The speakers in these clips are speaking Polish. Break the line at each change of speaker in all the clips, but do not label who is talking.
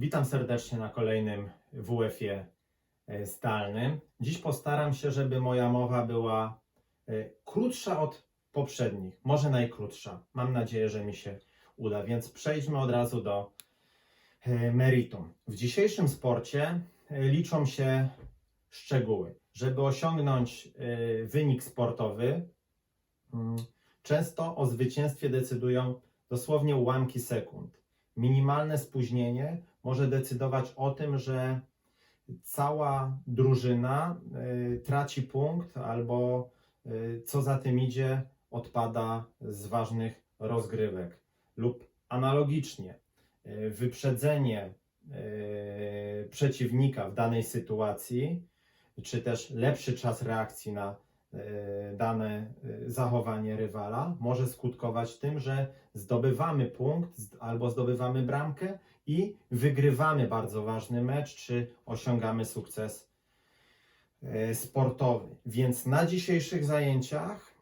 Witam serdecznie na kolejnym WF-ie e, zdalnym. Dziś postaram się, żeby moja mowa była e, krótsza od poprzednich, może najkrótsza. Mam nadzieję, że mi się uda, więc przejdźmy od razu do e, meritum. W dzisiejszym sporcie e, liczą się szczegóły. Żeby osiągnąć e, wynik sportowy, mm, często o zwycięstwie decydują dosłownie ułamki sekund. Minimalne spóźnienie może decydować o tym, że cała drużyna y, traci punkt albo y, co za tym idzie, odpada z ważnych rozgrywek. Lub analogicznie, y, wyprzedzenie przeciwnika w danej sytuacji, czy też lepszy czas reakcji na dane y, zachowanie rywala może skutkować tym, że zdobywamy punkt albo zdobywamy bramkę i wygrywamy bardzo ważny mecz, czy osiągamy sukces e, sportowy. Więc na dzisiejszych zajęciach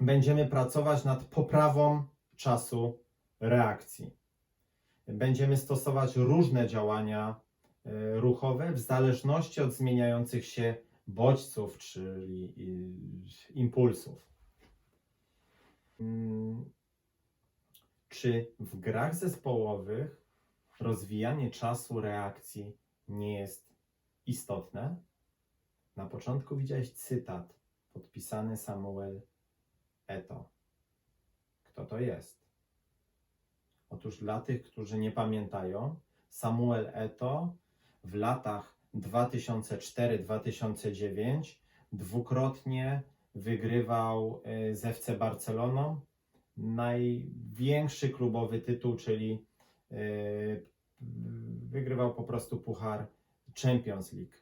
będziemy pracować nad poprawą czasu reakcji. Będziemy stosować różne działania e, ruchowe w zależności od zmieniających się bodźców, czyli y, impulsów. Mm, Czy w grach zespołowych rozwijanie czasu reakcji nie jest istotne? Na początku widziałeś cytat podpisany Samuel Eto. Kto to jest? Otóż dla tych, którzy nie pamiętają, Samuel Eto w latach 2004-2009 dwukrotnie wygrywał y, z FC Barceloną największy klubowy tytuł, czyli y, wygrywał po prostu puchar Champions League.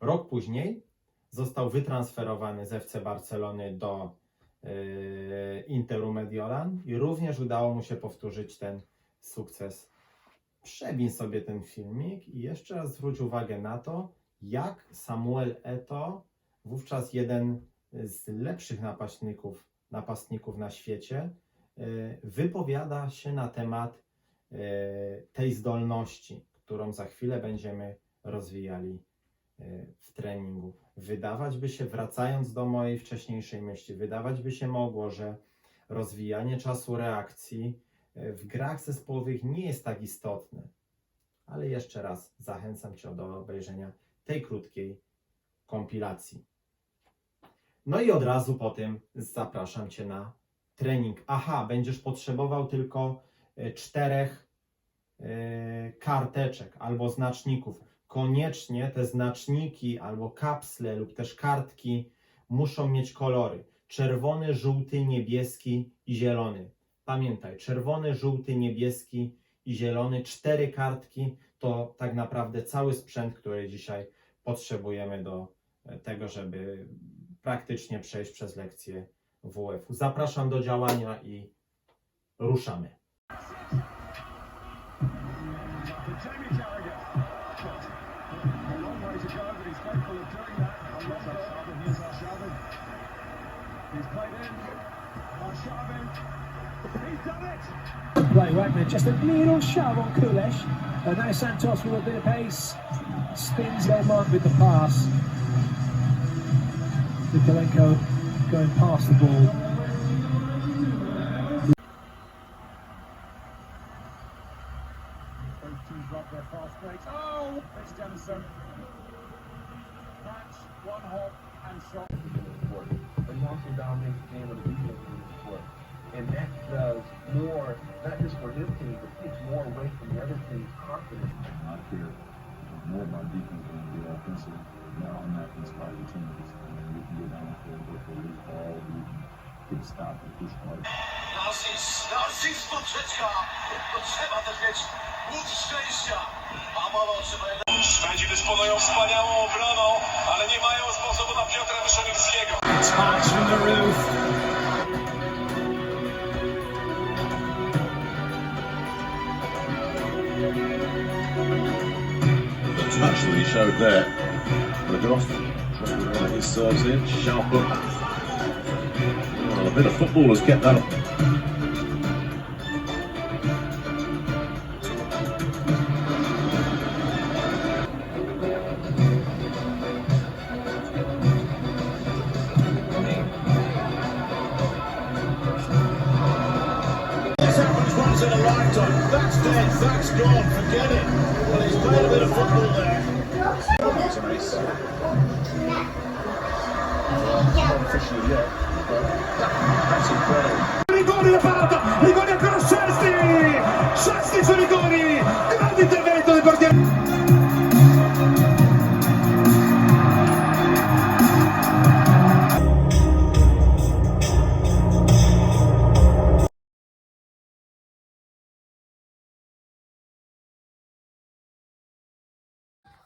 Rok później został wytransferowany z FC Barcelony do y, Interu Mediolan i również udało mu się powtórzyć ten sukces. Przebij sobie ten filmik i jeszcze raz zwróć uwagę na to, jak Samuel Eto, wówczas jeden z lepszych napastników, na świecie, y, wypowiada się na temat y, tej zdolności, którą za chwilę będziemy rozwijali y, w treningu. Wydawać by się, wracając do mojej wcześniejszej myśli, wydawać by się mogło, że rozwijanie czasu reakcji w grach zespołowych nie jest tak istotne. Ale jeszcze raz zachęcam Cię do obejrzenia tej krótkiej kompilacji. No i od razu po tym zapraszam Cię na trening. Aha, będziesz potrzebował tylko y, czterech y, karteczek albo znaczników. Koniecznie te znaczniki albo kapsle lub też kartki muszą mieć kolory czerwony, żółty, niebieski i zielony. Pamiętaj, czerwony, żółty, niebieski i zielony, cztery kartki to tak naprawdę cały sprzęt, który dzisiaj potrzebujemy do e, tego, żeby praktycznie przejść przez lekcję WF-u. Zapraszam do działania i ruszamy.
Play Wagner, just a little shove on Kulesh. And now Santos with a bit of pace. Spins their mark with the pass. Nikolenko going past the ball.
Get a stop and push hard.
Narcyz, Narcyz poprzeczka! To trzeba też mieć łód szczęścia. A mało trzeba jednak... Szwedzi dysponują wspaniałą obroną, ale nie mają sposobu na Piotra Wyszowieckiego.
Touch from the roof.
The touch that he showed there. Uh, his serves in, sharp up. A bit of a footballer's kept that up.
in a lifetime. That's dead, that's gone, forget it. Well, he's played a bit of football there. That's.
Not officially yet, but that's incredible.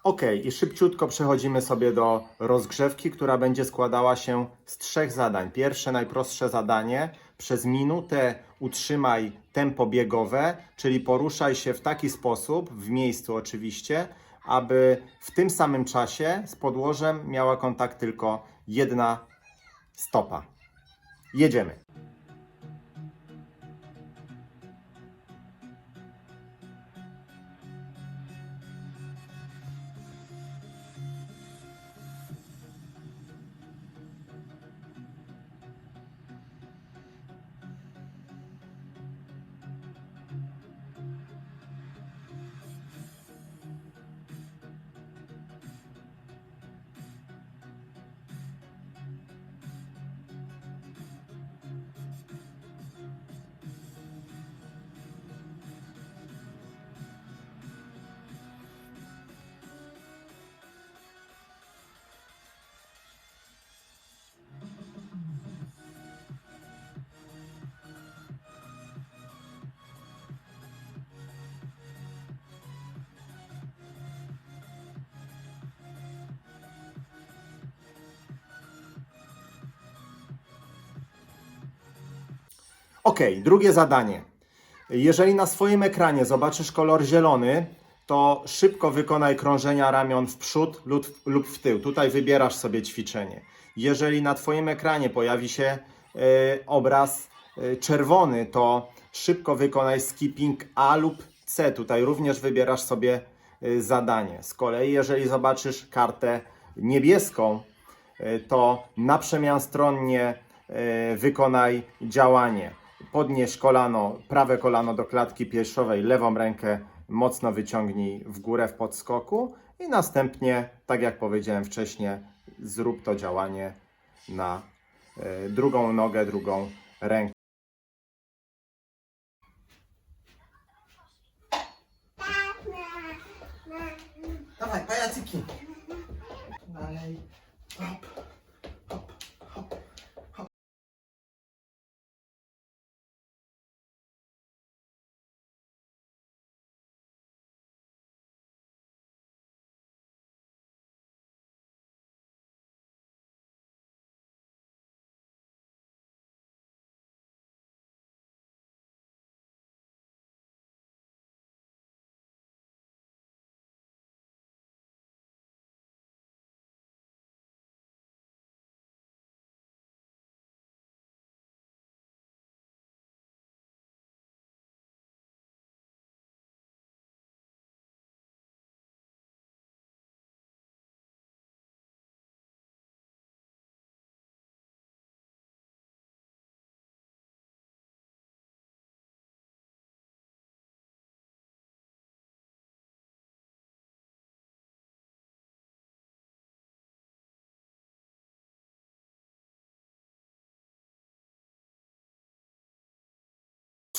Ok, i szybciutko przechodzimy sobie do rozgrzewki, która będzie składała się z trzech zadań. Pierwsze, najprostsze zadanie. Przez minutę utrzymaj tempo biegowe, czyli poruszaj się w taki sposób, w miejscu oczywiście, aby w tym samym czasie z podłożem miała kontakt tylko jedna stopa. Jedziemy. Ok, drugie zadanie. Jeżeli na swoim ekranie zobaczysz kolor zielony, to szybko wykonaj krążenia ramion w przód lub, w tył. Tutaj wybierasz sobie ćwiczenie. Jeżeli na Twoim ekranie pojawi się e, obraz e, czerwony, to szybko wykonaj skipping A lub C. Tutaj również wybierasz sobie e, zadanie. Z kolei, jeżeli zobaczysz kartę niebieską, e, to na przemian stronnie e, wykonaj działanie. Podnieś kolano, prawe kolano do klatki piersiowej, lewą rękę mocno wyciągnij w górę w podskoku i następnie, tak jak powiedziałem wcześniej, zrób to działanie na e, drugą nogę, drugą rękę. Dawaj, pajacyki. Dalej. Hop, hop,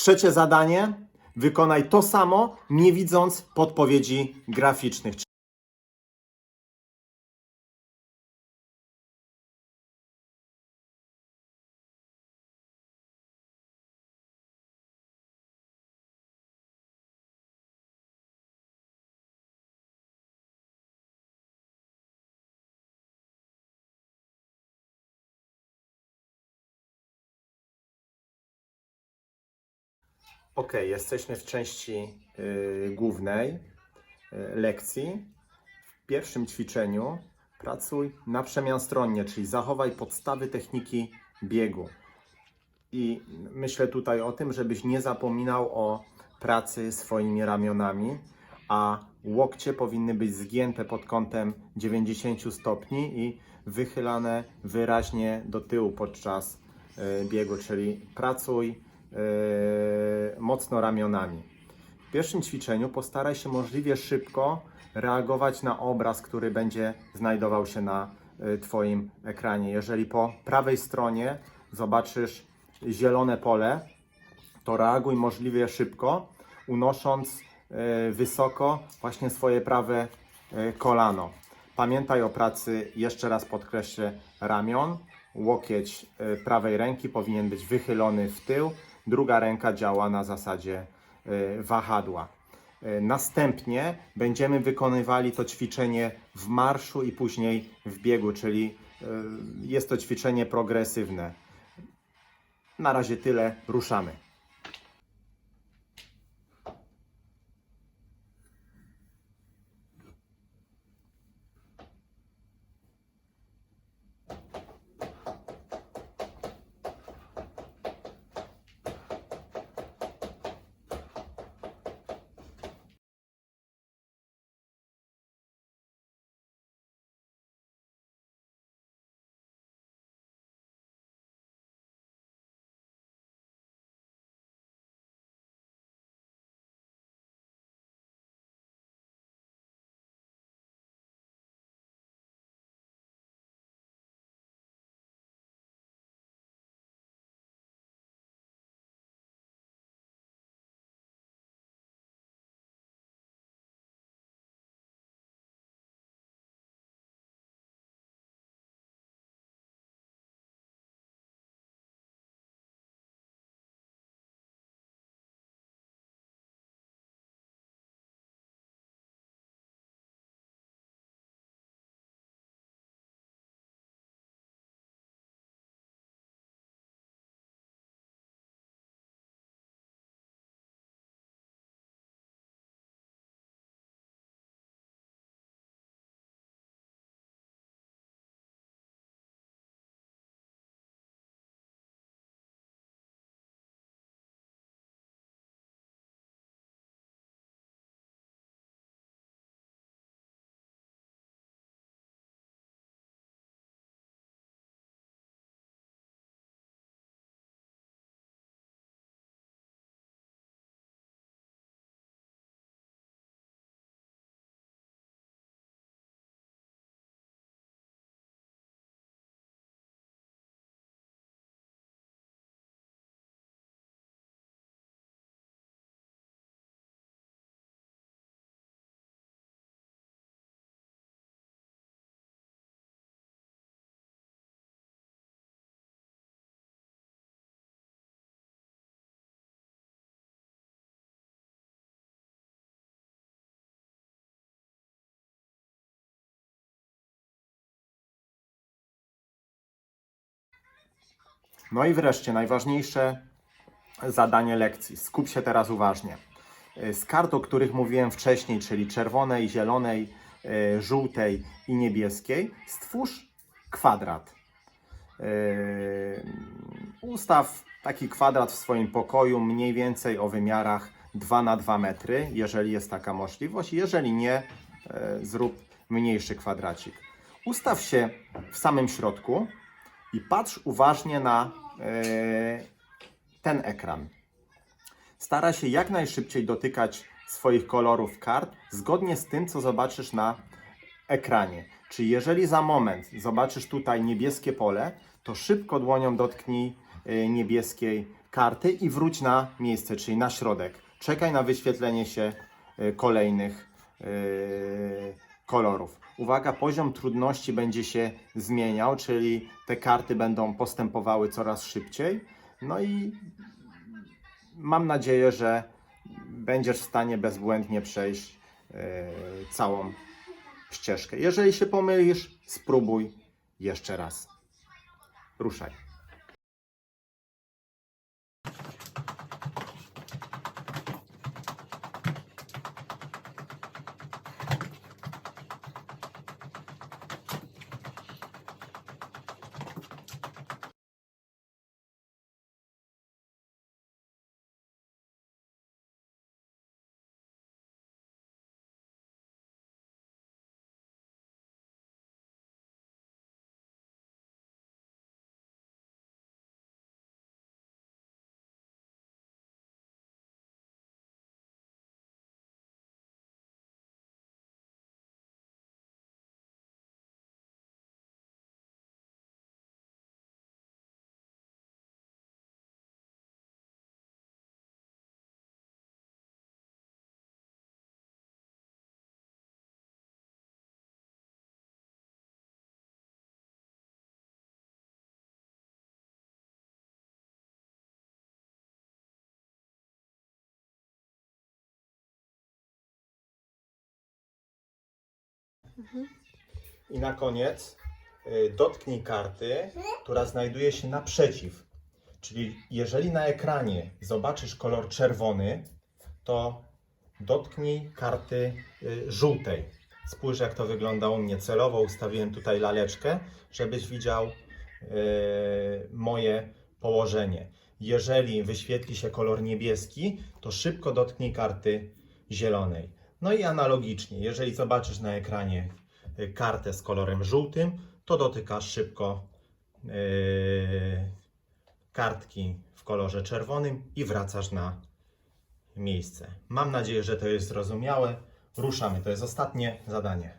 Trzecie zadanie. Wykonaj to samo, nie widząc podpowiedzi graficznych. Ok, jesteśmy w części y, głównej y, lekcji. W pierwszym ćwiczeniu pracuj na przemian stronnie, czyli zachowaj podstawy techniki biegu. I myślę tutaj o tym, żebyś nie zapominał o pracy swoimi ramionami, a łokcie powinny być zgięte pod kątem 90 stopni i wychylane wyraźnie do tyłu podczas y, biegu, czyli pracuj mocno ramionami. W pierwszym ćwiczeniu postaraj się możliwie szybko reagować na obraz, który będzie znajdował się na y, Twoim ekranie. Jeżeli po prawej stronie zobaczysz zielone pole, to reaguj możliwie szybko, unosząc y, wysoko właśnie swoje prawe kolano. Pamiętaj o pracy, jeszcze raz podkreślę, ramion. Łokieć prawej ręki powinien być wychylony w tył, druga ręka działa na zasadzie y, wahadła. Y, Następnie będziemy wykonywali to ćwiczenie w marszu i później w biegu, czyli y, jest to ćwiczenie progresywne. Na razie tyle, ruszamy. No i wreszcie najważniejsze zadanie lekcji. Skup się teraz uważnie. Y, Z kart, o których mówiłem wcześniej, czyli czerwonej, zielonej, y, żółtej i niebieskiej, stwórz kwadrat. Y, Ustaw taki kwadrat w swoim pokoju mniej więcej o wymiarach 2 na 2 metry, jeżeli jest taka możliwość. Jeżeli nie, zrób mniejszy kwadracik. Ustaw się w samym środku i patrz uważnie na e, ten ekran. Stara się jak najszybciej dotykać swoich kolorów kart zgodnie z tym, co zobaczysz na ekranie. Czyli jeżeli za moment zobaczysz tutaj niebieskie pole, to szybko dłonią dotknij e, niebieskiej karty i wróć na miejsce, czyli na środek. Czekaj na wyświetlenie się e, kolejnych kolorów. Uwaga, poziom trudności będzie się zmieniał, czyli te karty będą postępowały coraz szybciej. No i mam nadzieję, że będziesz w stanie bezbłędnie przejść e, całą ścieżkę. Jeżeli się pomylisz, spróbuj jeszcze raz. Ruszaj. I na koniec y, dotknij karty, która znajduje się naprzeciw. Czyli jeżeli na ekranie zobaczysz kolor czerwony, to dotknij karty y, żółtej. Spójrz jak to wygląda u mnie. Celowo ustawiłem tutaj laleczkę, żebyś widział y, moje położenie. Jeżeli wyświetli się kolor niebieski, to szybko dotknij karty zielonej. No i analogicznie, jeżeli zobaczysz na ekranie y, kartę z kolorem żółtym, to dotykasz szybko y, kartki w kolorze czerwonym i wracasz na miejsce. Mam nadzieję, że to jest zrozumiałe. Ruszamy. To jest ostatnie zadanie.